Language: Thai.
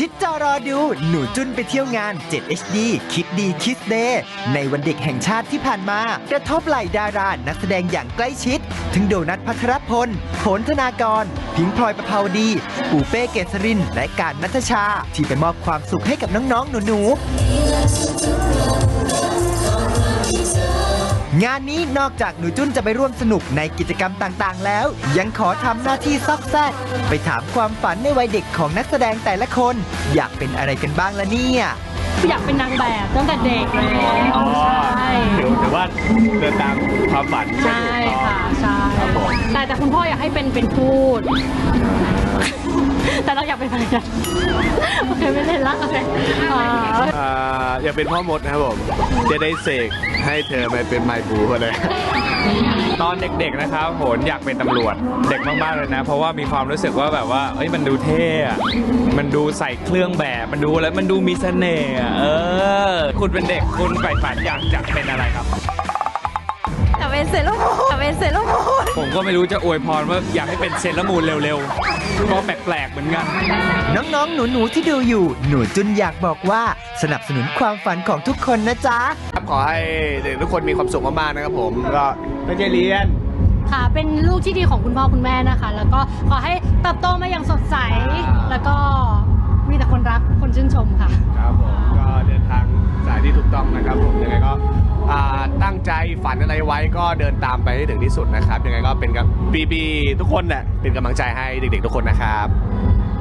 ชิดจอรอดู หนูจุนไปเที่ยวงาน 7HD คิดดีคิดเดย์ในวันเด็กแห่งชาติที่ผ่านมากระทบไหล่ดารานักแสดงอย่างใกล้ชิด ถึงโดนัทพัทรพลโผลธนากร พิงพลอยประภาวดี ปูเป้เกษริน และการนัทชา ที่ไปมอบความสุขให้กับน้องๆ หนูๆ งานนี้นอกจากหนูจุนจะไปร่วมสนุกในกิจกรรมต่างๆ แล้ว ยังขอทำหน้าที่ซอกแซกไปถามความฝันในวัยเด็กของนักแสดงแต่ละคน อยากเป็นอะไรกันบ้างละเนี่ยอยากเป็นนางแบบตั้งแต่เด็กเลยใช่ถือถือว่าเดินตามความฝันใช่ค่ะใช่ครับผมแต่แต่คุณพ่ออยากให้เป็นเป็นพูด แต่เราอยากเป็นอะไรกันโอเคไม่เล่นละโอเคอ่าอ่าอยากเป็นพ่อมดนะครับผม จะได้เสกให้เธอมาเป็นไมบูเลย ตอนเด็กๆนะครับโหนอยากเป็นตำรวจเด็กมากๆเลยนะ เพราะว่ามีความรู้สึกว่าแบบว่าเอ้ยมันดูเท่อะมันดูใส่เครื่องแบบมันดูแล้วมันดูมีเสน่ห์อะเออ คุณเป็นเด็กคุณใฝ่ฝันอยากจะเป็นอะไรครับ แต่เป็นเซเลอร์มู ก็ไม่รู้จะอวยพรว่าอยากให้เป็นเซเลอรามูนเร็วๆ ก็แปลกๆเหมือนกัน น้องๆ หนูๆ ที่ดูอยู่ หนูจุนอยากบอกว่าสนับสนุนความฝันของทุกคนนะจ๊ะ ครับขอให้เด็กทุกคนมีความสุขมากๆนะครับผมก็ตั้งใจเรียน ค่ะ เป็นลูกที่ดีของคุณพ่อคุณแม่นะคะ แล้วก็ขอให้เติบโตมาอย่างสดใส แล้วก็มีแต่คนรักคนชื่นชมค่ะ ครับผมก็เดินทางสายที่ถูกต้องนะครับผมยังไงก็อ่า ตั้งใจฝันอะไรไว้ก็เดินตามไปให้ถึงที่สุดนะครับ ยังไงก็เป็นกับปีๆทุกคนแหละเป็นกำลังใจให้เด็กๆทุกคนนะครับ